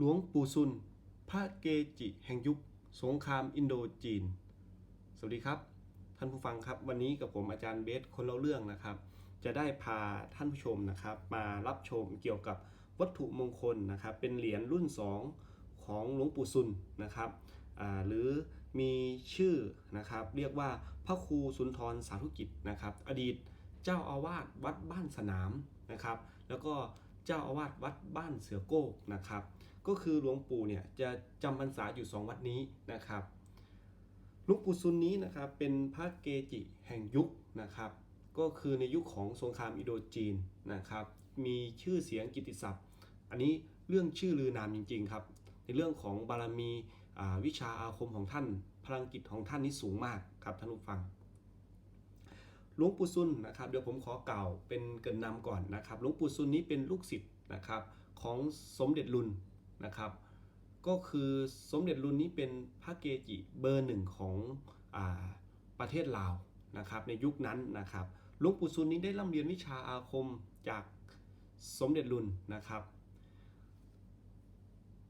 หลวงปู่ซุน พระเกจิแห่งยุค สงครามอินโดจีน สวัสดีครับ ท่านผู้ฟังครับ วันนี้กับผมอาจารย์เบสคนเล่าเรื่องนะครับ จะได้พาท่านผู้ชมนะครับ มารับชมเกี่ยวกับวัตถุมงคลนะครับ เป็นเหรียญรุ่น 2 ของหลวงปู่ซุนนะครับหรือมีชื่อนะครับ เรียกว่าพระครูสุนทรสาธุกิจนะครับ อดีตเจ้าอาวาสวัดบ้านสนามนะครับ แล้วก็เจ้าอาวาสวัดบ้านเสือโก้นะครับ ก็คือหลวงปู่เนี่ยจะจำพรรษาอยู่ 2 วัดนี้นะครับหลวงปู่ซุนนี้นะครับเป็นพระเกจิแห่งยุคนะครับ ก็คือในยุคของสงครามอิโดจีนนะครับ มีชื่อเสียงกิตติศัพท์ อันนี้เรื่องชื่อลือนามจริง ๆ ครับ ในเรื่องของบารมีวิชาอาคมของท่าน พลังกิจของท่านนี่สูงมากครับท่านผู้ฟังหลวงปู่ซุนนะครับเดี๋ยวผมขอเก่าเป็นเกินนำก่อนนะครับหลวงปู่ซุนนี้เป็นลูกศิษย์นะครับของสมเด็จรุน นะครับ ก็คือสมเด็จรุนนี้เป็นพระเกจิเบอร์หนึ่งของอประเทศลาวนะครับในยุคนั้นนะครับหลวงปู่ซุนนี้ได้ร่ำเรียนวิชาอาคมจากสมเด็จรุนนะครับ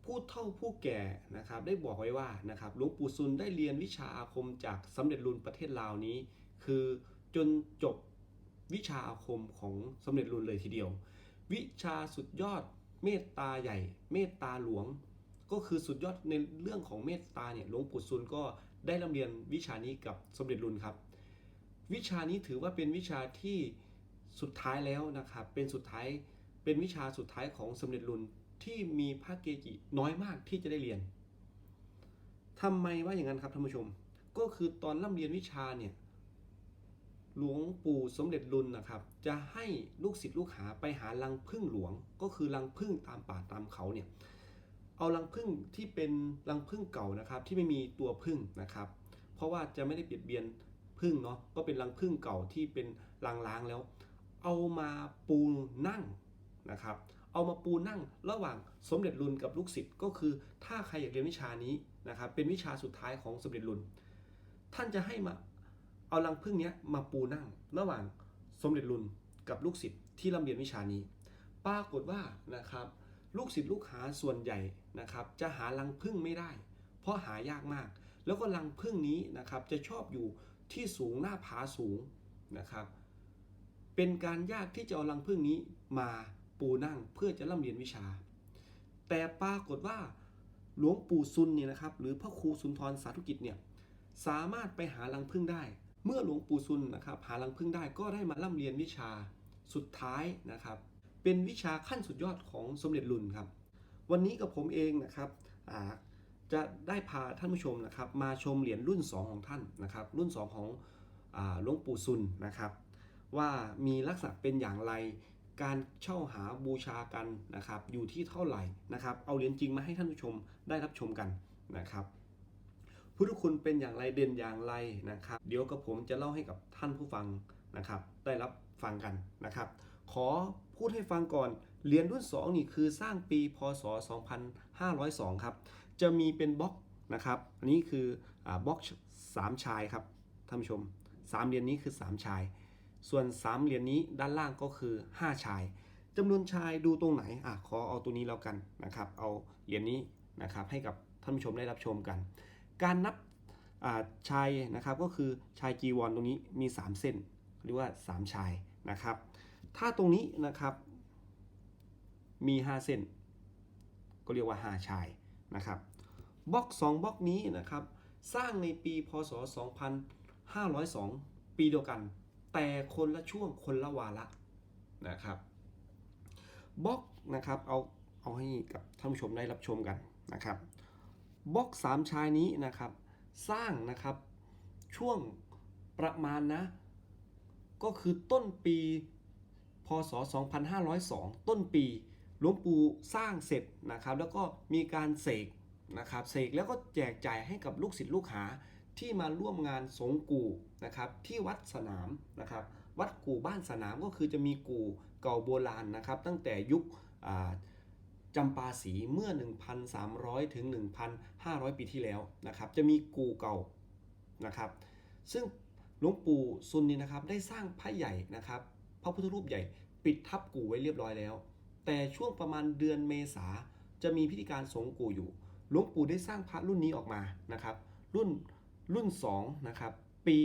ผู้เฒ่าผู้แก่นะครับได้บอกไว้ว่านะครับหลวงปู่ซุนได้เรียนวิชาอาคมจากสมเด็จรุนประเทศลาวนี้ คือจนจบวิชาอาคมของสมเด็จรุนเลยทีเดียว วิชาสุดยอด เมตตาใหญ่ เมตตาหลวง ก็คือสุดยอดในเรื่องของเมตตาเนี่ยหลวงปู่ซุนก็ได้ร่ำเรียนวิชานี้กับสมเด็จรุนครับ วิชานี้ถือว่าเป็นวิชาที่สุดท้ายแล้วนะครับเป็นสุดท้ายเป็นวิชาสุดท้ายของสมเด็จรุนที่มีพระเกจิน้อยมากที่จะได้เรียนทำไมว่าอย่างนั้นครับท่านผู้ชม ก็คือตอนร่ำเรียนวิชาเนี่ย หลวงปู่สมเด็จรุนนะครับ จะให้ลูกศิษย์ลูกหาไปหารังพึ่งหลวง ก็คือรังพึ่งตามป่าตามเขาเนี่ย เอารังพึ่งที่เป็นรังพึ่งเก่านะครับ ที่ไม่มีตัวพึ่งนะครับ เพราะว่าจะไม่ได้เบียดเบียนพึ่งเนาะ ก็เป็นรังพึ่งเก่าที่เป็นรังล้างแล้ว เอามาปูนั่งนะครับ เอามาปูนั่งระหว่างสมเด็จรุนกับลูกศิษย์ก็คือ ถ้าใครอยากเรียนวิชานี้นะครับ เป็นวิชาสุดท้ายของสมเด็จรุน ท่านจะให้มา เอารังพึ่งเนี้ยมาปูนั่ง ระหว่างสมเด็จรุนกับลูกศิษย์ที่ร่ำเรียนวิชานี้ ปรากฏว่านะครับลูกศิษย์ลูกหาส่วนใหญ่นะครับจะหารังพึ่งไม่ได้ เพราะหายากมาก แล้วก็รังพึ่งนี้นะครับจะชอบอยู่ที่สูงหน้าผาสูงนะครับ เป็นการยากที่จะเอารังพึ่งนี้มาปูนั่งเพื่อจะร่ำเรียนวิชา แต่ปรากฏว่าหลวงปู่ซุนเนี่ยนะครับหรือพระครูสุนทรสาธุกิจเนี่ยสามารถไปหารังพึ่งได้ เมื่อหลวงปู่ซุนนะครับหารังพึ่งได้ก็ได้มาร่ำเรียนวิชาสุดท้ายนะครับ เป็นวิชาขั้นสุดยอดของสมเด็จรุนครับ วันนี้กับผมเองนะครับจะได้พาท่านผู้ชมนะครับมาชมเหรียญรุ่น 2 ของท่านนะครับ รุ่น 2 ของอาหลวงปู่ซุนนะครับ ว่ามีลักษณะเป็นอย่างไรการเช่าหาบูชากันนะครับ อยู่ที่เท่าไหร่นะครับ เอาเหรียญจริงมาให้ท่านผู้ชมได้รับชมกันนะครับ พุทธคุณเป็นอย่างไรเด่นอย่างไรนะครับ เดี๋ยวกับผมจะเล่าให้กับท่านผู้ฟังนะครับ ได้รับฟังกันนะครับ ขอพูดให้ฟังก่อนเหรียญรุ่น 2 นี่คือสร้างปีพศ 2502 ครับ จะมีเป็นบล็อกนะครับ อันนี้คืออบล็อก 3 ชายครับท่านผู้ชม 3 เหรียญนี้คือ 3 ชาย ส่วน 3 เหรียญนี้ด้านล่างก็คือ 5 ชายจำนวนชายดูตรงไหนอะขอเอาตัวนี้แล้วกันนะครับ เอาเหรียญนี้นะครับให้กับท่านผู้ชมได้รับชมกัน การนับชายนะครับก็คือชายจีวรตรงนี้มี 3 เส้นหรือว่า 3 ชายนะครับ ถ้าตรงนี้นะครับมี 5 เส้น ก็เรียกว่า 5 ชายนะครับบล็อก2บล็อกนี้นะครับสร้างในปีพศ 2502 ปีเดียวกัน แต่คนละช่วงคนละวาระนะครับบล็อกนะครับเอาเอาให้กับท่านผู้ชมได้รับชมกันนะครับ บล็อกสามชายนี้นะครับ สร้างนะครับช่วงประมาณนะ ก็คือต้นปี พศ 2502 ต้นปีหลวงปู่สร้างเสร็จนะครับ แล้วก็มีการเสกนะครับเสกแล้วก็แจกจ่ายให้กับลูกศิษย์ลูกหาที่มาร่วมงานสงกูนะครับที่วัดสนามนะครับ วัดกู่บ้านสนามก็คือจะมีกู่เก่าโบราณนะครับ ตั้งแต่ยุค จำปาสีเมื่อ 1,300 ถึง 1,500 ปีที่แล้วนะครับจะมีกูเก่านะครับ ซึ่งหลวงปู่ซุนนี่นะครับได้สร้างพระใหญ่นะครับ พระพุทธรูปใหญ่ปิดทับกูไว้เรียบร้อยแล้ว แต่ช่วงประมาณเดือนเมษาจะมีพิธีการสงกูอยู่หลวงปู่ได้สร้างพระรุ่นนี้ออกมานะครับ รุ่นรุ่น2นะครับปี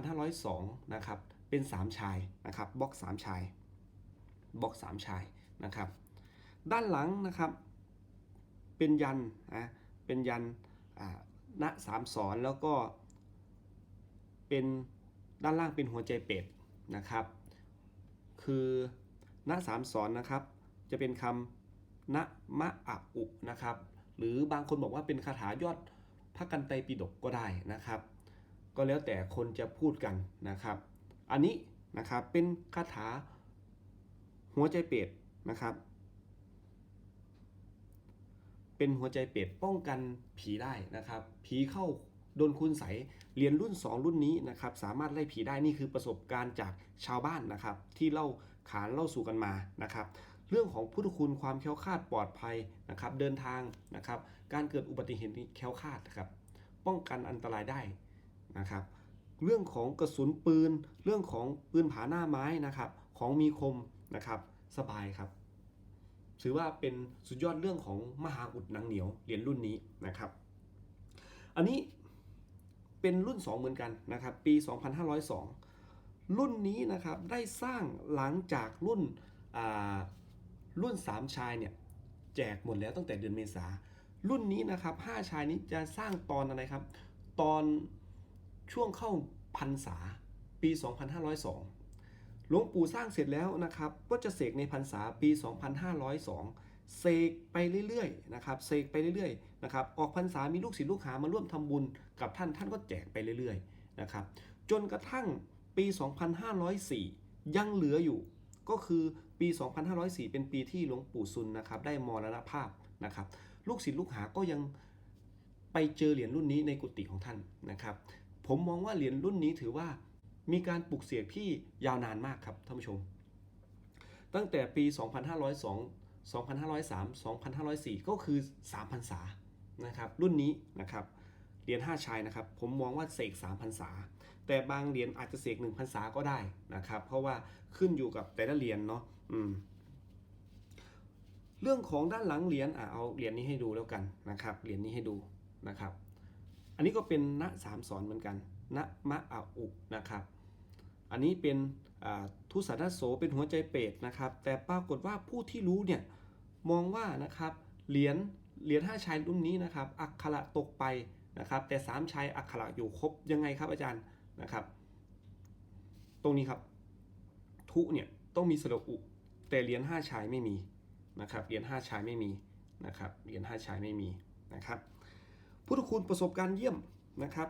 2502นะครับเป็น 3 ชายนะครับบล็อก 3 ชายบล็อก 3 ชายนะครับ ด้านหลังนะครับ เป็นยันนะเป็นยันณสามสอนแล้วก็เป็นด้านล่างเป็นหัวใจเป็ดนะครับ คือณสามสอนนะครับ จะเป็นคำณมะอะอุนะครับ หรือบางคนบอกว่าเป็นคาถายอดพระกันไตปิฎกก็ได้นะครับ ก็แล้วแต่คนจะพูดกันนะครับ อันนี้นะครับเป็นคาถาหัวใจเป็ดนะครับ เป็นหัวใจเป็ดป้องกันผีได้นะครับ ผีเข้าโดนคุณใสยเรียนรุ่น 2 รุ่นนี้นะครับ สามารถไล่ผีได้นี่คือประสบการณ์จากชาวบ้านนะครับ ที่เล่าขานเล่าสู่กันมานะครับ เรื่องของพุทธคุณความแค้วคาดปลอดภัยนะครับ เดินทางนะครับ การเกิดอุบัติเหตุนี้แค้วคาดนะครับ ป้องกันอันตรายได้นะครับ เรื่องของกระสุนปืน เรื่องของปืนผาหน้าไม้นะครับ ของมีคมนะครับ สบายครับ ถือว่าเป็นสุดยอดเรื่องของมหาอุดหนังเหนียวเหรียญรุ่นนี้นะครับ อันนี้เป็นรุ่น 2 เหมือนกันนะครับ ปี 2502 รุ่นนี้นะครับได้สร้างหลังจากรุ่นรุ่น 3 ชายเนี่ยแจกหมดแล้วตั้งแต่เดือนเมษา รุ่นนี้นะครับ5ชายนี้จะสร้างตอนอะไรครับ ตอนช่วงเข้าพรรษาปี 2502 หลวงปู่สร้างเสร็จแล้วนะครับ ก็จะเสกในพรรษาปี 2502 เสกไปเรื่อยๆนะครับเสกไปเรื่อยๆนะครับออกพรรษามีลูกศิษย์ลูกหามาร่วมทำบุญกับท่านท่านก็แจกไปเรื่อยๆนะครับจนกระทั่งปี 2504 ยังเหลืออยู่ ก็คือปี 2504 เป็นปีที่หลวงปู่ซุนนะครับได้มรณภาพนะครับลูกศิษย์ลูกหาก็ยังไปเจอเหรียญรุ่นนี้ในกุฏิของท่านนะครับผมมองว่าเหรียญรุ่นนี้ถือว่า มีการปลุกเสกที่ยาวนานมากครับท่านผู้ชม ตั้งแต่ปี 2502 2503 2504 ก็คือ 3 พรรษานะครับ รุ่นนี้นะครับเหรียญ5ชายนะครับ ผมมองว่าเสก3พรรษา แต่บางเหรียญอาจจะเสก1พรรษาก็ได้นะครับ เพราะว่าขึ้นอยู่กับแต่ละเหรียญเนาะอืมเรื่องของด้านหลังเหรียญอะเอาเหรียญนี้ให้ดูแล้วกันนะครับเหรียญนี้ให้ดูนะครับ อันนี้ก็เป็นณสามสอนเหมือนกันณมะอาอุนะครับ อันนี้เป็นอ่าทุสัตโสเป็นหัวใจเป็ดนะครับ แต่ปรากฏว่าผู้ที่รู้เนี่ยมองว่านะครับเหรียญเหรียญห้าชายรุ่นนี้นะครับอักขระตกไปนะครับ แต่สามชายอักขระอยู่ครบยังไงครับอาจารย์นะครับ ตรงนี้ครับ ทุเนี่ยต้องมีสระอุแต่เหรียญห้าชายไม่มีนะครับเหรียญห้าชายไม่มีนะครับเหรียญห้าชายไม่มีนะครับพุทธคุณประสบการณ์เยี่ยมนะครับ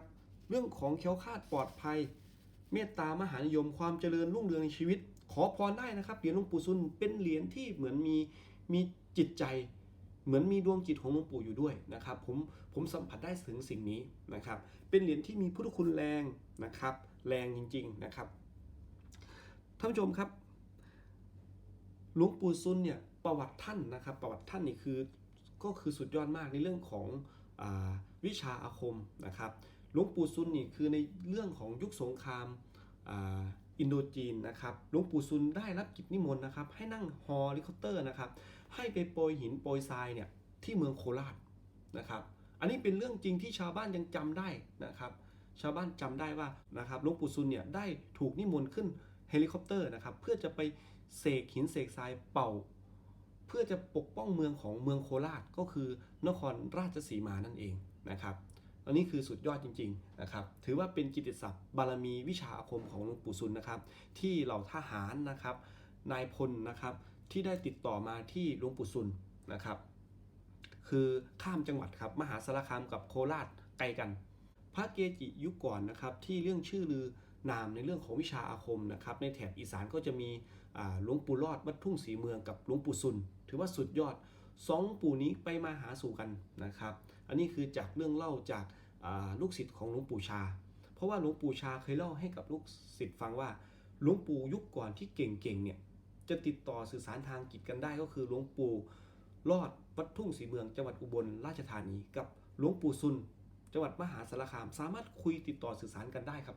เรื่องของแคล้วคาดปลอดภัย เมตตามหานิยมความเจริญรุ่งเรืองในชีวิต ขอพรได้นะครับเหรียญหลวงปู่ซุนเป็นเหรียญที่เหมือนมีมีจิตใจ เหมือนมีดวงจิตของหลวงปู่อยู่ด้วยนะครับผมผมสัมผัสได้ถึงสิ่งนี้นะครับ เป็นเหรียญที่มีพุทธคุณแรงนะครับ แรงจริง ๆนะครับท่านผู้ชมครับหลวงปู่ซุนเนี่ยประวัติท่านนะครับ ประวัติท่านนี่คือก็คือสุดยอดมากในเรื่องของอวิชาอาคมนะครับ หลวงปู่ซุนนี่คือในเรื่องของยุคสงครามอินโดจีนนะครับหลวงปู่ซุนได้รับกิจนิมนต์นะครับ ให้นั่งฮอลิคอปเตอร์นะครับ ให้ไปโปรยหินโปรยทรายเนี่ยที่เมืองโคราชนะครับ อันนี้เป็นเรื่องจริงที่ชาวบ้านยังจำได้นะครับ ชาวบ้านจำได้ว่านะครับหลวงปู่ซุนเนี่ยได้ถูกนิมนต์ขึ้นเฮลิคอปเตอร์นะครับ เพื่อจะไปเสกหินเสกทรายเป่า เพื่อจะปกป้องเมืองของเมืองโคราชก็คือนครราชสีมานั่นเองนะครับ อันนี้คือสุดยอดจริงๆนะครับ ถือว่าเป็นกิตติศัพท์บารมีวิชาอาคมของหลวงปู่ซุนนะครับ ที่เหล่าทหารนะครับ นายพลนะครับที่ได้ติดต่อมาที่หลวงปู่ซุนนะครับ คือข้ามจังหวัดครับมหาสารคามกับโคราชไกลกัน พระเกจิยุคก่อนนะครับที่เรื่องชื่อลือนามในเรื่องของวิชาอาคมนะครับในแถบอีสานก็จะมีหลวงปู่รอดวัดทุ่งศรีเมืองกับหลวงปู่ซุนถือว่าสุดยอดสองปู่นี้ไปมาหาสู่กันนะครับ อันนี้คือจากเรื่องเล่าจากลูกศิษย์ของหลวงปู่ชา เพราะว่าหลวงปู่ชาเคยเล่าให้กับลูกศิษย์ฟังว่าหลวงปู่ยุคก่อนที่เก่งๆเนี่ยจะติดต่อสื่อสารทางจิตกันได้ก็คือหลวงปู่รอดวัดทุ่งศรีเมืองจังหวัดอุบลราชธานี กับหลวงปู่ซุน จังหวัดมหาสารคาม สามารถคุยติดต่อสื่อสารกันได้ครับ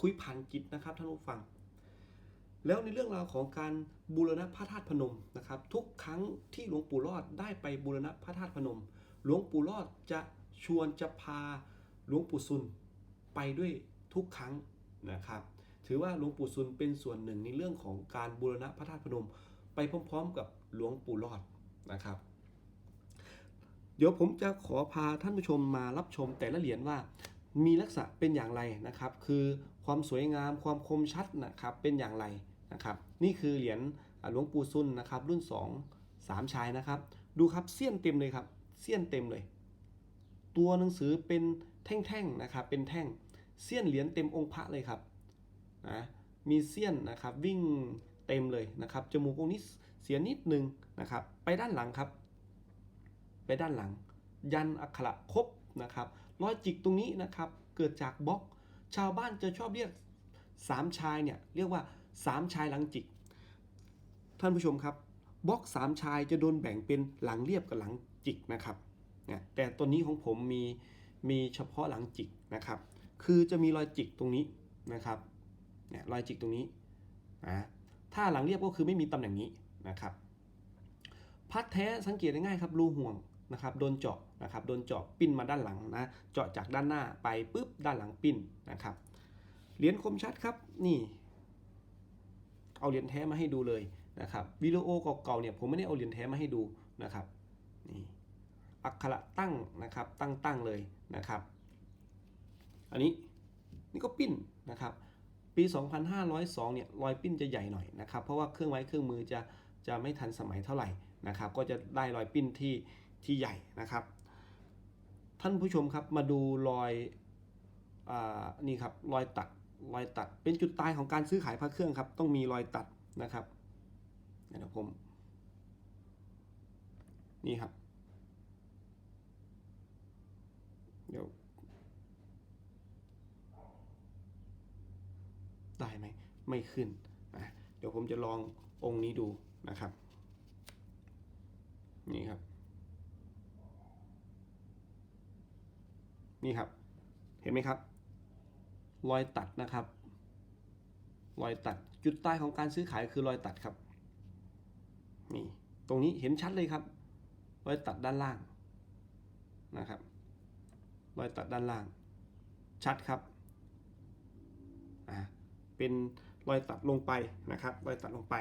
คุยผ่านจิตนะครับท่านผู้ฟัง แล้วในเรื่องราวของการบูรณะพระธาตุพนมนะครับ ทุกครั้งที่หลวงปู่รอดได้ไปบูรณะพระธาตุพนม หลวงปู่รอดจะชวนจะพาหลวงปู่ซุนไปด้วยทุกครั้งนะครับ ถือว่าหลวงปู่ซุนเป็นส่วนหนึ่งในเรื่องของการบูรณะพระธาตุพนม ไปพร้อมๆกับหลวงปู่รอดนะครับ เดี๋ยวผมจะขอพาท่านผู้ชมมารับชมแต่ละเหรียญว่ามีลักษณะเป็นอย่างไรนะครับ คือความสวยงามความคมชัดนะครับเป็นอย่างไรนะครับ นี่คือเหรียญหลวงปู่ซุนนะครับรุ่น 2 3ชายนะครับ ดูครับเสี้ยนเต็มเลยครับ เสี้ยนเต็มเลย ตัวหนังสือเป็นแท่งๆนะครับเป็นแท่งเสี้ยนเหรียญเต็มองค์พระเลยครับนะมีเสี้ยนนะครับวิ่งเต็มเลยนะครับจมูกองค์นี้เสียนิดนึงนะครับ ไปด้านหลังครับ ไปด้านหลัง ยันอักขระครบนะครับรอยจิกตรงนี้นะครับเกิดจากบล็อก ชาวบ้านจะชอบเรียกสามชายเนี่ยเรียกว่าสามชายหลังจิก ท่านผู้ชมครับ บล็อกสามชายจะโดนแบ่งเป็นหลังเรียบกับหลังจิกนะครับนี่ยแต่ตัวนี้ของผมมีมีเฉพาะหลังจิกนะครับ คือจะมีรอยจิกตรงนี้นะครับเนี่ยรอยจิกตรงนี้นะถ้าหลังเรียบก็คือไม่มีตำแหน่งนี้นะครับ พัดแท้สังเกตได้ง่ายครับรูห่วงนะครับโดนเจาะนะครับโดนเจาะปิ้นมาด้านหลังนะเจาะจากด้านหน้าไปปุ๊บด้านหลังปิ้นนะครับเหรียญคมชัดครับนี่ เอาเหรียญแท้มาให้ดูเลย นะครับวิดีโอเก่าๆเนี่ยผมไม่ได้เอาเหรียญแท้มาให้ดูนะครับนี่อักขระตั้งนะครับตั้งตั้งๆเลยนะครับ อันนี้นี่ก็ปิ้นนะครับ ปี 2502เนี่ยรอยปิ้นจะใหญ่หน่อยนะครับ เพราะว่าเครื่องไม้เครื่องมือจะจะไม่ทันสมัยเท่าไหร่นะครับ ก็จะได้รอยปิ้นที่ที่ใหญ่นะครับ ท่านผู้ชมครับมาดูรอยอานี่ครับรอยตัดรอยตัดเป็นจุดตายของการซื้อขายพระเครื่องครับ ต้องมีรอยตัดนะครับ เดี๋ยวผมนี่ครับ เดี๋ยว ได้ไหมไม่ขึ้นอะเดี๋ยวผมจะลององค์นี้ดูนะครับ นี่ครับ นี่ครับ เห็นไหมครับ รอยตัดนะครับ รอยตัดจุดใตายของการซื้อขายคือรอยตัดครับ นี่ตรงนี้เห็นชัดเลยครับรอยตัดด้านล่างนะครับรอยตัดด้านล่าง ชัดครับอ่าเป็นรอยตัดลงไปนะครับรอยตัดลงไป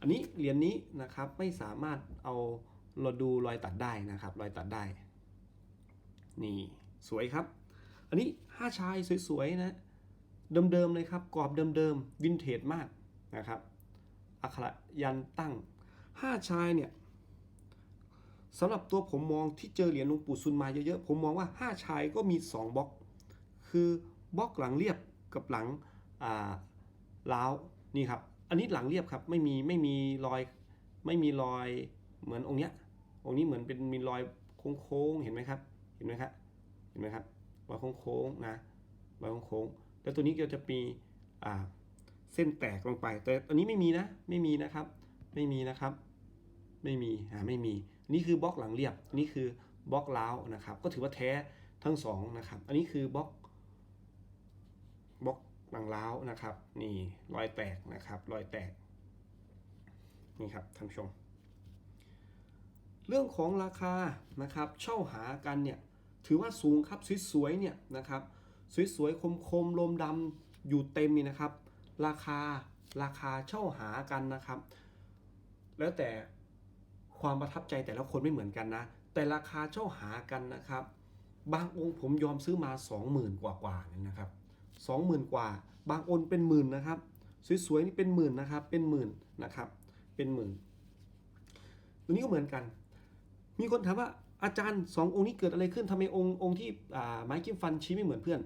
อันนี้เหรียญนี้นะครับไม่สามารถเอาเราดูรอยตัดได้นะครับ รอยตัดได้ นี่สวยครับ อันนี้ห้าชายสวยๆนะเดิมๆเลยครับกรอบเดิมๆวินเทจมากนะครับอักขระยันตั้ง ห้าชายเนี่ยสำหรับตัวผมมองที่เจอเหรียญหลวงปู่ซุนมาเยอะๆผมมองว่าห้าชายก็มีสองบล็อก คือบล็อกหลังเรียบกับหลังอ่าล้าวนี่ครับ อันนี้หลังเรียบครับไม่มีไม่มีรอยไม่มีรอยเหมือนองค์เนี้ยองค์นี้เหมือนเป็นมีรอยโค้งๆเห็นไหมครับ เห็นไหมครับเห็นไหมครับรอยโค้งๆนะรอยโค้งๆแล้วตัวนี้ก็จะมีอ่าเส้นแตกลงไป แต่อันนี้ไม่มีนะไม่มีนะครับ ไม่มีนะครับ ไม่มีอ่าไม่มี นี่คือบล็อกหลังเรียบนนี้คือบล็อกล้าวนะครับ ก็ถือว่าแท้ทั้งสองนะครับ อันนี้คือบล็อกบล็อกหลังล้าวนะครับ นี่รอยแตกนะครับ รอยแตก นี่ครับท่านผู้ชม เรื่องของราคานะครับ เช่าหากันเนี่ย ถือว่าสูงครับสวยๆเนี่ยนะครับ สวยๆคมๆลมดำอยู่เต็มนี่นะครับ ราคาราคาเช่าหากันนะครับ แล้วแต่ ความประทับใจแต่ละคนไม่เหมือนกันนะ แต่ราคาเช่าหากันนะครับ บางองค์ผมยอมซื้อมา 20,000 กว่าๆเนี่ยนะครับสองหมื่นกว่า บางองค์เป็นหมื่นนะครับ สวยๆนี่เป็นหมื่นนะครับ เป็นหมื่นนะครับ เป็นหมื่น ตัวนี้ก็เหมือนกัน มีคนถามว่าอาจารย์สององค์นี้เกิดอะไรขึ้นทำไมองค์องค์ที่ไม้จิ้มฟันชี้ไม่เหมือนเพื่อน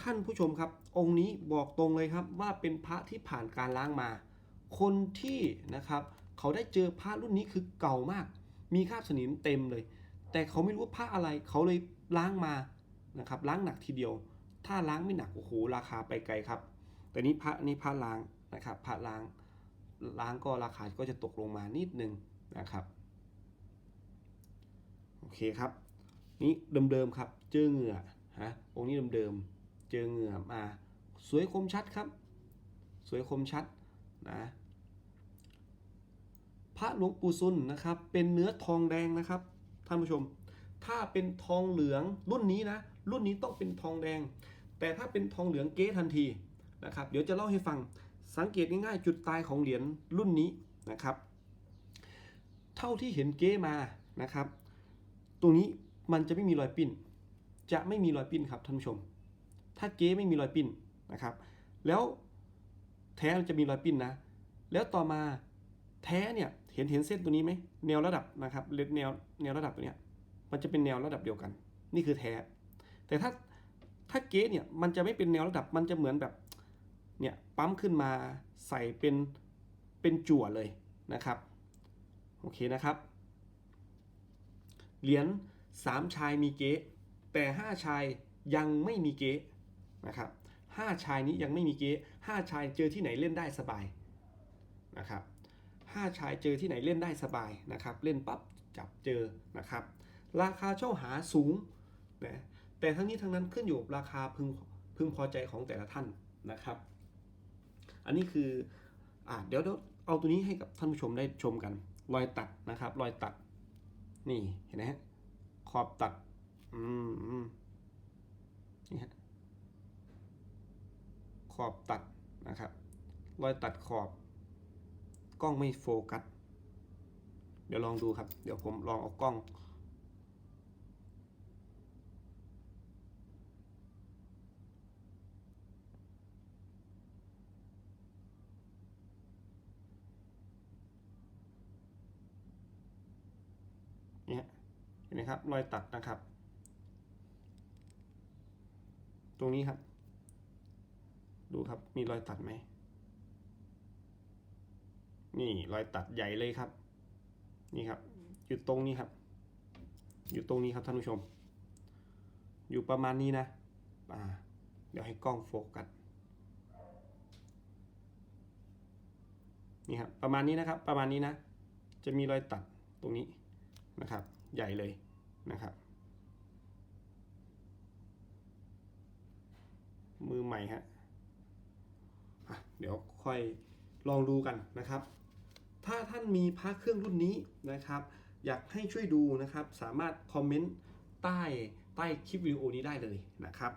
ท่านผู้ชมครับ องค์นี้บอกตรงเลยครับว่าเป็นพระที่ผ่านการล้างมา คนที่นะครับ เขาได้เจอพระรุ่นนี้คือเก่ามาก มีคราบสนิมเต็มเลย แต่เขาไม่รู้ว่าพระอะไรเขาเลยล้างมานะครับล้างหนักทีเดียว ถ้าล้างไม่หนักโอ้โหราคาไปไกลครับ แต่นี้พระนี่พระล้างนะครับพระล้างล้างก็ราคาก็จะตกลงมานิดนึงนะครับโอเคครับ นี่เดิมๆครับ เจอเหงื่อฮะองค์นี้เดิมๆเจอเหงื่อมา สวยคมชัดครับ สวยคมชัดนะ พระหลวงปู่ซุนนะครับ เป็นเนื้อทองแดงนะครับ ท่านผู้ชม ถ้าเป็นทองเหลืองรุ่นนี้นะ รุ่นนี้ต้องเป็นทองแดง แต่ถ้าเป็นทองเหลืองเก๊ทันทีนะครับ เดี๋ยวจะเล่าให้ฟัง สังเกตง่ายๆ จุดตายของเหรียญรุ่นนี้นะครับ เท่าที่เห็นเก๊มานะครับ ตรงนี้มันจะไม่มีรอยปิ้น จะไม่มีรอยปิ้นครับท่านผู้ชม ถ้าเก๊ไม่มีรอยปิ้นนะครับ แล้วแท้มันจะมีรอยปิ้นนะ แล้วต่อมา แท้เนี่ยเห็นเห็นเส้นตัวนี้ไหมแนวระดับนะครับเลนแนวแนวระดับตัวเนี้ยมันจะเป็นแนวระดับเดียวกัน นี่คือแท้ แต่ถ้าถ้าเก๊เนี่ยมันจะไม่เป็นแนวระดับมันจะเหมือนแบบเนี่ยปั๊มขึ้นมาใส่เป็นเป็นจั่วเลยนะครับโอเคนะครับเหรียญสามชายมีเก๊แต่ห้าชายยังไม่มีเก๊นะครับห้าชายนี้ยังไม่มีเก๊ห้าชายเจอที่ไหนเล่นได้สบายนะครับ ห้าชายเจอที่ไหนเล่นได้สบายนะครับ เล่นปั๊บจับเจอนะครับ ราคาเช่าหาสูงนะแต่ทั้งนี้ทั้งนั้นขึ้นอยู่กับราคาพึงพึงพอใจของแต่ละท่านนะครับ อันนี้คืออ่าเดี๋ยวเดี๋ยวเอาตัวนี้ให้กับท่านผู้ชมได้ชมกัน รอยตัดนะครับ รอยตัด นี่เห็นไหมฮะขอบตัด อืมอืมนี่ฮะขอบตัดนะครับ รอยตัดขอบ กล้องไม่โฟกัส เดี๋ยวลองดูครับ เดี๋ยวผมลองเอากล้อง เนี่ยเห็นไหมครับรอยตัดนะครับ ตรงนี้ครับ ดูครับมีรอยตัดไหม นี่รอยตัดใหญ่เลยครับ นี่ครับ อยู่ตรงนี้ครับ อยู่ตรงนี้ครับท่านผู้ชม อยู่ประมาณนี้นะอ่าเดี๋ยวให้กล้องโฟกัสนี่ครับประมาณนี้นะครับ ประมาณนี้นะ จะมีรอยตัดตรงนี้นะครับ ใหญ่เลยนะครับ มือใหม่ฮะะเดี๋ยวค่อยลองดูกันนะครับ ถ้าท่านมีพระเครื่องรุ่นนี้นะครับ อยากให้ช่วยดูนะครับ สามารถคอมเมนต์ใต้ใต้คลิปวิดีโอนี้ได้เลยนะครับ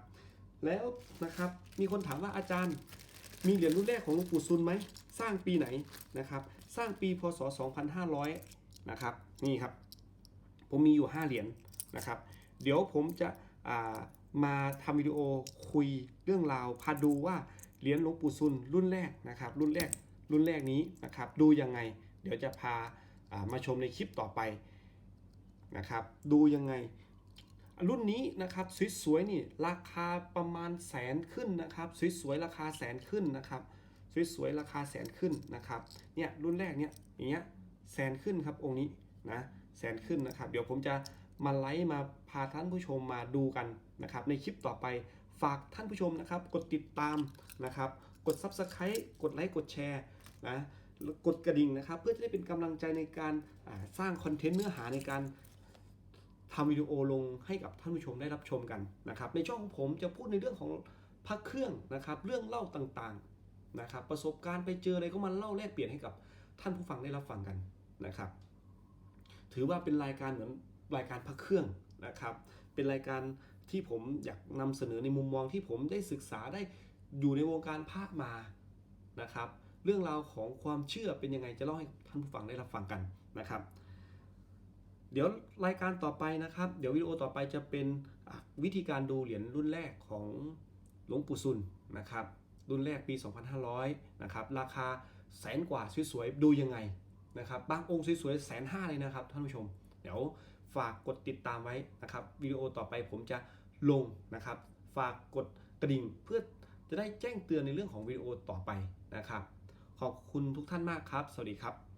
แล้วนะครับมีคนถามว่าอาจารย์มีเหรียญรุ่นแรกของหลวงปู่ซุนไหมสร้างปีไหนนะครับ สร้างปีพศ 2500 นะครับนี่ครับ ผมมีอยู่ 5 เหรียญนะครับ เดี๋ยวผมจะามาทำวิดีโอคุยเรื่องราวพาดูว่าเหรียญหลวงปู่ซุนรุ่นแรกนะครับ รุ่นแรก รุ่นแรกนี้นะครับ ดูยังไง เดี๋ยวจะพาามาชมในคลิปต่อไปนะครับ ดูยังไง รุ่นนี้นะครับสวยๆนี่ราคาประมาณแสนขึ้นนะครับสวยๆราคาแสนขึ้นนะครับสวยๆราคาแสนขึ้นนะครับเนี่ยรุ่นแรกเนี่ยอย่างเงี้ยแสนขึ้นครับองค์นี้นะแสนขึ้นนะครับ เดี๋ยวผมจะมาไลฟ์มาพาท่านผู้ชมมาดูกันนะครับในคลิปต่อไปฝากท่านผู้ชมนะครับ กดติดตามนะครับ กด Subscribe กดไลค์กดแชร์ นะกดกระดิ่งนะครับ เพื่อจะได้เป็นกำลังใจในการสร้างคอนเทนต์เนื้อหาในการทำวิดีโอลงให้กับท่านผู้ชมได้รับชมกันนะครับ ในช่องของผมจะพูดในเรื่องของพระเครื่องนะครับ เรื่องเล่าต่างๆนะครับ ประสบการณ์ไปเจออะไรก็มาเล่าแลกเปลี่ยนให้กับท่านผู้ฟังได้รับฟังกันนะครับ ถือว่าเป็นรายการเหมือนรายการพระเครื่องนะครับ เป็นรายการที่ผมอยากนำเสนอในมุมมองที่ผมได้ศึกษาได้อยู่ในวงการพระมานะครับ เรื่องราวของความเชื่อเป็นยังไงจะเล่าให้ท่านผู้ฟังได้รับฟังกันนะครับ เดี๋ยวรายการต่อไปนะครับ เดี๋ยววิดีโอต่อไปจะเป็นวิธีการดูเหรียญรุ่นแรกของหลวงปู่ซุนนะครับ รุ่นแรกปี 2500 นะครับ ราคาแสนกว่าสวยๆดูยังไงนะครับ บางองค์สวยๆแสนห้าเลยนะครับท่านผู้ชม เดี๋ยวฝากกดติดตามไว้นะครับวิดีโอต่อไปผมจะลงนะครับ ฝากกดกระดิ่งเพื่อจะได้แจ้งเตือนในเรื่องของวิดีโอต่อไปนะครับ ขอบคุณทุกท่านมากครับ สวัสดีครับ